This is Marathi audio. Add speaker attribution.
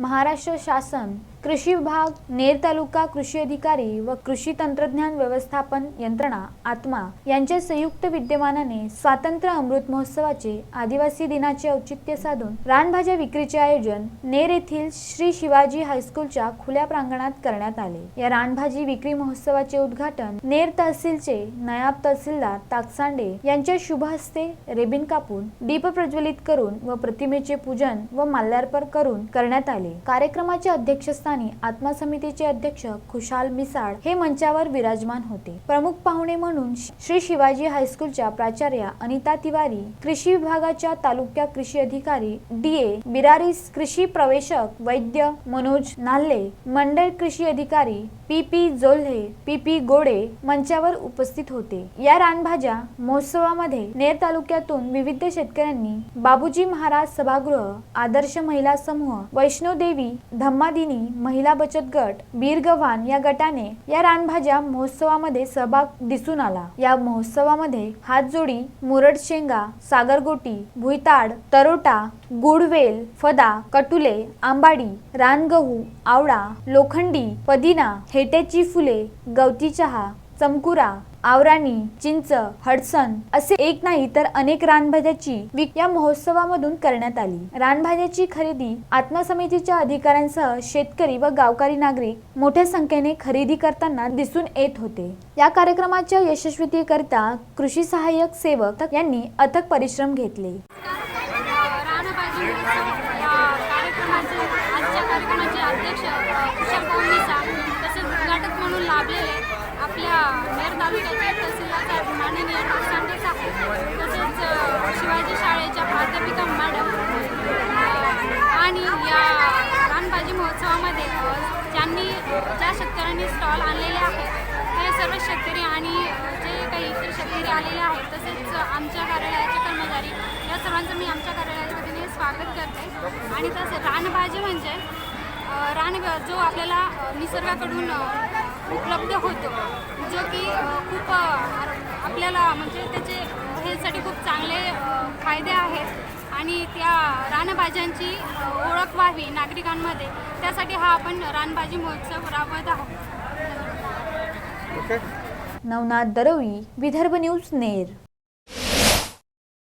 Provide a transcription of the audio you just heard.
Speaker 1: महाराष्ट्र शासन कृषी विभाग नेर तालुका कृषी अधिकारी व कृषी तंत्रज्ञान व्यवस्थापन यंत्रणा आत्मा यांच्या संयुक्त विद्यमानाने स्वातंत्र्य अमृत महोत्सवाचे आदिवासी दिनाचे औचित्य साधून रानभाज्या विक्रीचे आयोजन नेर येथील श्री शिवाजी हायस्कूलच्या खुल्या प्रांगणात करण्यात आले. या रानभाजी विक्री महोत्सवाचे उद्घाटन नेर तहसीलचे नयाब तहसीलदार ताकसांडे यांच्या शुभ हस्ते रेबिन कापून दीप प्रज्वलित करून व प्रतिमेचे पूजन व माल्यार्पण करून करण्यात आले. कार्यक्रमाचे अध्यक्षस्थान स्थानी आत्मा समितीचे अध्यक्ष खुशाल मिसाळ हे मंचावर विराजमान होते. प्रमुख पाहुणे म्हणून श्री शिवाजी हायस्कूलच्या प्राचार्या अनिता तिवारी कृषी विभागाच्या तालुक्या कृषी अधिकारी डी. ए. बिरारीस कृषी प्रवेशक वैद्य मनोज नाल्ले मंडळ कृषी अधिकारी P. P. Jolhe P. P. Gode मंचावर उपस्थित होते. या रानभाज्या महोत्सवामध्ये नेर तालुक्यातून विविध शेतकऱ्यांनी बाबूजी महाराज सभागृह आदर्श महिला समूह वैष्णोदेवी धम्मादिनी महिला बचत गट बीरगव्हाण या गटाने या रानभाज्या महोत्सवामध्ये सहभाग दिसून आला. या महोत्सवामध्ये हातजोडी मुरड शेंगा सागरगोटी भुईताड तरोटा गुडवेल फदा कटुले आंबाडी रानगहू आवळा लोखंडी पदिना हेट्याची फुले गवती चहा चमकुरा आवराणी चिंच हडसन असे एक नाही तर अनेक रानभाज्याची विक या महोत्सवामधून करण्यात आली. रानभाज्याची खरेदी आत्मा समितीच्या अधिकाऱ्यांसह शेतकरी व गावकरी नागरिक मोठ्या संख्येने खरेदी करताना दिसून येत होते. या कार्यक्रमाच्या यशस्वीतेकरिता कृषी सहाय्यक सेवक यांनी अथक परिश्रम घेतले.
Speaker 2: अध्यक्ष तसेच उद्घाटक म्हणून लाभलेले आपल्या नेर तालुक्याचे तहसीलदार माननीय टोकसांडे साहेब तसेच शिवाजी शाळेच्या प्राध्यापिका मॅडम आणि या रानभाजी महोत्सवामध्ये ज्यांनी ज्या शेतकऱ्यांनी स्टॉल आणलेले आहेत ते सर्व शेतकरी आणि जे काही इतर शेतकरी आलेले आहेत तसेच आमच्या कार्यालयाचे कर्मचारी या सर्वांचं मी आमच्या कार्यालयाच्या वतीने स्वागत करते आणि तसे रानभाजी म्हणजे अ, रान जो आपल्याला निसर्गाकडून उपलब्ध होतो जो की आपल्याला म्हणजे त्याचे हेल्थसाठी खूप चांगले फायदे आहेत. आणि त्या रानभाज्यांची ओळख व्हावी नागरिकांमध्ये. त्यासाठी हा आपण रानभाजी महोत्सव राबवत आहोत.
Speaker 1: नवनाथ दरवळी विदर्भ न्यूज नेर.